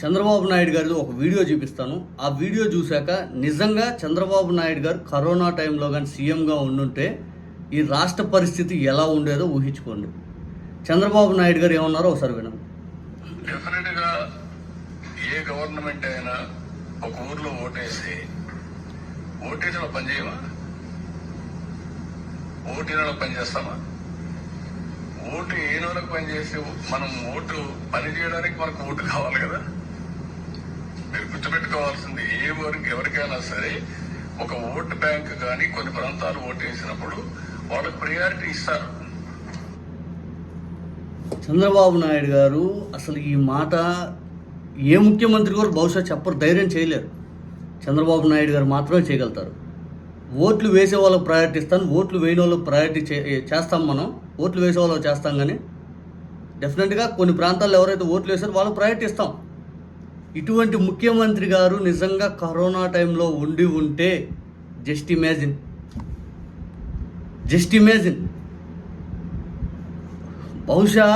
చంద్రబాబు నాయుడు గారిది ఒక వీడియో చూపిస్తాను. ఆ వీడియో చూశాక నిజంగా చంద్రబాబు నాయుడు గారు కరోనా టైంలో కానీ సీఎంగా ఉండుంటే ఈ రాష్ట్ర పరిస్థితి ఎలా ఉండేదో ఊహించుకోండి. చంద్రబాబు నాయుడు గారు ఏమన్నారో ఒకసారి వినండి. డెఫినెట్గా ఏ గవర్నమెంట్ అయినా ఒక ఊర్లో ఓటేసి ఓటేసిన పని చేయమా? ఓటీలో పని చేస్తామా? ఓటు ఏ నెలకు పని చేసి మనం ఓటు పని చేయడానికి మనకు ఓటు కావాలి కదా. మీరు గుర్తుపెట్టుకోవాల్సింది ఏ ఊరికి ఎవరికైనా సరే ఒక ఓటు బ్యాంక్ కానీ కొన్ని ప్రాంతాలు ఓటు వేసినప్పుడు వాళ్ళకి ప్రియారిటీ ఇస్తారు. చంద్రబాబు నాయుడు గారు అసలు ఈ మాట ఏ ముఖ్యమంత్రి కూడా బహుశా చెప్పరు ధైర్యం చేయలేరు. చంద్రబాబు నాయుడు గారు మాత్రమే చేయగలుగుతారు. ఓట్లు వేసే వాళ్ళకి ప్రయారిటీ ఇస్తాను ఓట్లు వేయని వాళ్ళకి ప్రయారిటీ చే చేస్తాం మనం. ఓట్లు వేసే వాళ్ళకి చేస్తాం కానీ డెఫినెట్గా కొన్ని ప్రాంతాల్లో ఎవరైతే ఓట్లు వేసారో వాళ్ళకి ప్రయారిటీ ఇస్తాం. ఇటువంటి ముఖ్యమంత్రి గారు నిజంగా కరోనా టైంలో ఉండి ఉంటే జస్ట్ ఇమాజిన్. Just imagine. బహుశా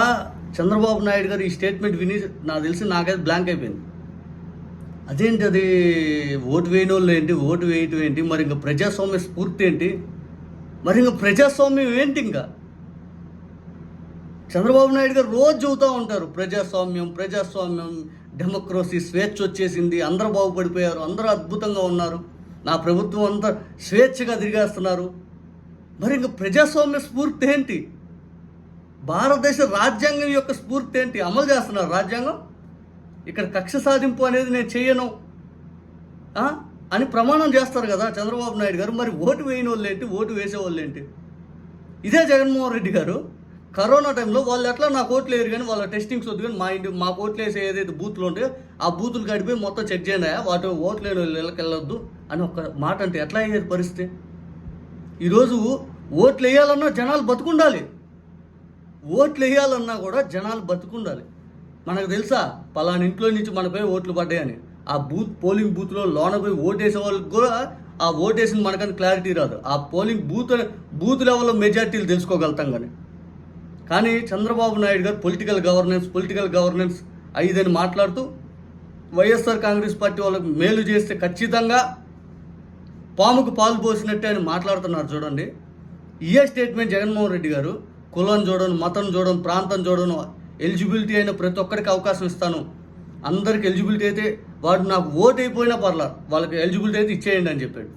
చంద్రబాబు నాయుడు గారు ఈ స్టేట్మెంట్ విని నాకు తెలిసి నాకైతే బ్లాంక్ అయిపోయింది. అదేంటి అది? ఓటు వేయని వాళ్ళు ఏంటి? ఓటు వేయటం ఏంటి? మరి ఇంకా ప్రజాస్వామ్య స్ఫూర్తి ఏంటి? మరి ఇంకా ప్రజాస్వామ్యం ఏంటి ఇంకా? చంద్రబాబు నాయుడు గారు రోజు చెబుతూ ఉంటారు ప్రజాస్వామ్యం ప్రజాస్వామ్యం డెమోక్రసీ స్వేచ్ఛ వచ్చేసింది. అందరూ బాగుపడిపోయారు. అందరూ అద్భుతంగా ఉన్నారు. నా ప్రభుత్వం అంతా స్వేచ్ఛగా తిరిగేస్తున్నారు. మరి ఇంకా ప్రజాస్వామ్య స్ఫూర్తి ఏంటి? భారతదేశ రాజ్యాంగం యొక్క స్ఫూర్తి ఏంటి? అమలు చేస్తున్నారు రాజ్యాంగం? ఇక్కడ కక్ష సాధింపు అనేది నేను చేయను. అని ప్రమాణం చేస్తారు కదా చంద్రబాబు నాయుడు గారు. మరి ఓటు వేయని వాళ్ళు ఏంటి ఓటు వేసే వాళ్ళు ఏంటి ఇదే జగన్మోహన్ రెడ్డి గారు. కరోనా టైంలో వాళ్ళు ఎట్లా నాకు ఓట్లు వేయరు కానీ వాళ్ళ టెస్టింగ్స్ వద్దు కానీ మా ఇంటి మా ఓట్లు వేసే ఏదైతే బూత్లు ఉంటే ఆ బూతులు గడిపి మొత్తం చెక్ చేయండి వాటి ఓట్లు లేని వాళ్ళు వెళ్ళొద్దు అని ఒక మాట అంటే ఎట్లా అయ్యేది పరిస్థితి? ఈరోజు ఓట్లు వేయాలన్నా జనాలు బతుకుండాలి. ఓట్లు వేయాలన్నా కూడా జనాలు బతుకుండాలి. మనకు తెలుసా పలానా ఇంట్లో నుంచి మనపై ఓట్లు పడ్డాయని. ఆ బూత్ పోలింగ్ బూత్లో లోన పోయి ఓటేసే వాళ్ళకి కూడా ఆ ఓటేసిన మనకని క్లారిటీ రాదు. ఆ పోలింగ్ బూత్ బూత్ లెవెల్లో మెజార్టీలు తెలుసుకోగలుగుతాం కానీ. కానీ Chandrababu Naidu garu political governance political governance ఐదని మాట్లాడుతూ వైఎస్ఆర్ కాంగ్రెస్ పార్టీ వాళ్ళకి మేలు చేస్తే ఖచ్చితంగా పాముకు పాలు పోసినట్టే అని మాట్లాడుతున్నారు చూడండి. ఇయే స్టేట్మెంట్ జగన్మోహన్ రెడ్డి గారు కులం చూడను మతం చూడను ప్రాంతం చూడను ఎలిజిబిలిటీ అయిన ప్రతి ఒక్కరికి అవకాశం ఇస్తాను. అందరికి ఎలిజిబిలిటీ అయితే వాడు నాకు ఓటు అయిపోయినా పర్లేదు వాళ్ళకి ఎలిజిబిలిటీ అయితే ఇచ్చేయండి అని చెప్పాడు.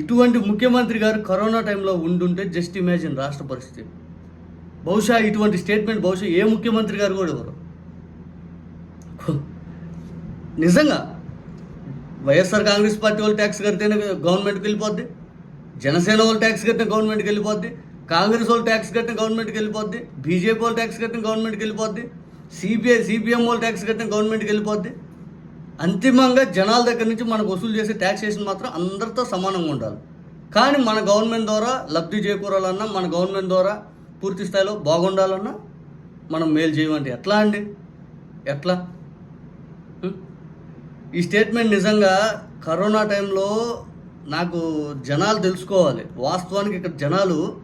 ఇటువంటి ముఖ్యమంత్రి గారు కరోనా టైంలో ఉండుంటే జస్ట్ ఇమాజిన్ రాష్ట్ర పరిస్థితి. బహుశా ఇటువంటి స్టేట్మెంట్ బహుశా ఏ ముఖ్యమంత్రి గారు కూడా ఇవ్వరు. నిజంగా వైఎస్ఆర్ కాంగ్రెస్ పార్టీ వాళ్ళు ట్యాక్స్ కడితేనే గవర్నమెంట్కి వెళ్ళిపోద్ది జనసేన వాళ్ళు ట్యాక్స్ కట్టిన గవర్నమెంట్కి వెళ్ళిపోద్ది కాంగ్రెస్ వాళ్ళు ట్యాక్స్ కట్టిన గవర్నమెంట్కి వెళ్ళిపోద్ది బీజేపీ వాళ్ళు ట్యాక్స్ కట్టిన గవర్నమెంట్కి వెళ్ళిపోద్ది సిపిఐ సిపిఎం వాళ్ళు ట్యాక్స్ కట్టిన గవర్నమెంట్కి వెళ్ళిపోద్ది. అంతిమంగా జనాల దగ్గర నుంచి మనకు వసూలు చేసే ట్యాక్సేషన్ మాత్రం అందరితో సమానంగా ఉండాలి. కానీ మన గవర్నమెంట్ ద్వారా లబ్ధి చేకూరాలన్నా మన గవర్నమెంట్ ద్వారా పూర్తి స్థాయిలో బాగుండాలన్నా మనం మేలు చేయమంటే ఎట్లా అండి? ఎట్లా? ఈ స్టేట్మెంట్ నిజంగా కరోనా టైంలో నాకు జనాలు తెలుసుకోవాలి. వాస్తవానికి ఇక్కడ జనాలు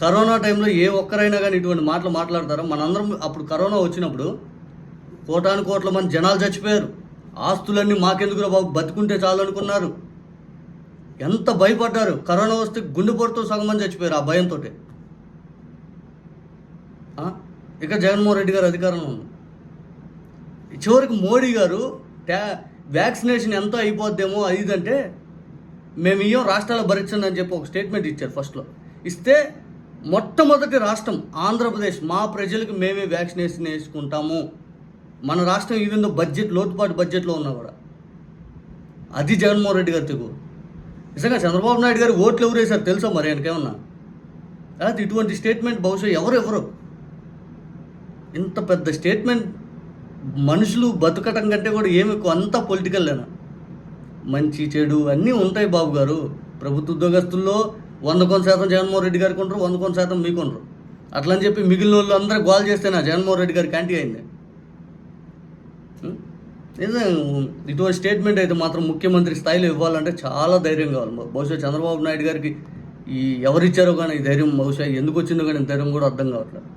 కరోనా టైంలో ఏ ఒక్కరైనా కానీ ఇటువంటి మాటలు మాట్లాడతారో. మనందరం అప్పుడు కరోనా వచ్చినప్పుడు కోటాను కోట్ల మంది జనాలు చచ్చిపోయారు. ఆస్తులన్నీ మాకెందుకురా బాబు? బతుకుంటే చాలు అనుకున్నారు. ఎంత భయపడ్డారు? కరోనా వస్తే గుండెపోటుతో సగం మంది చచ్చిపోయారు ఆ భయంతో ఇక జగన్మోహన్ రెడ్డి గారు అధికారంలో ఉంది చివరికి మోడీ గారు ట్యా వ్యాక్సినేషన్ ఎంతో అయిపోద్దేమో అది అంటే మేము ఇయ్యం రాష్ట్రాలు భరించండి అని చెప్పి ఒక స్టేట్మెంట్ ఇచ్చారు ఫస్ట్లో. ఇస్తే మొట్టమొదటి రాష్ట్రం ఆంధ్రప్రదేశ్. మా ప్రజలకు మేమే వ్యాక్సినేషన్ వేసుకుంటాము. మన రాష్ట్రం ఈవెన్ బడ్జెట్ లోటుపాటు బడ్జెట్లో ఉన్నా కూడా. అది జగన్మోహన్ రెడ్డి గారి తెగు నిజంగా చంద్రబాబు నాయుడు గారు ఓట్లు ఎవరు వేశారు తెలుసా మరి ఆయనకేమన్నా అది ఇటువంటి స్టేట్మెంట్ బహుశా ఎవరు ఎవరు? ఇంత పెద్ద స్టేట్మెంట్ మనుషులు బతకటం కంటే కూడా ఏమి ఎక్కువ? అంతా పొలిటికల్ లేనా? మంచి చెడు అన్నీ ఉంటాయి బాబు గారు. ప్రభుత్వ ఉద్యోగస్తుల్లో వంద కొంత శాతం జగన్మోహన్ రెడ్డి గారికి ఉండరు వంద కొంత శాతం మీకు ఉండరు అట్లా అని చెప్పి మిగిలిన వాళ్ళు అందరూ గోల్ చేస్తేనా జగన్మోహన్ రెడ్డి గారికి యాంటీ అయింది నిజం ఇటువంటి స్టేట్మెంట్ అయితే మాత్రం ముఖ్యమంత్రి స్థాయిలో ఇవ్వాలంటే చాలా ధైర్యం కావాలి. బహుశా చంద్రబాబు నాయుడు గారికి ఈ ఎవరిచ్చారో కానీ ఈ ధైర్యం బహుశా ఎందుకు వచ్చిందో కానీ ధైర్యం కూడా అర్థం కావట్లేదు.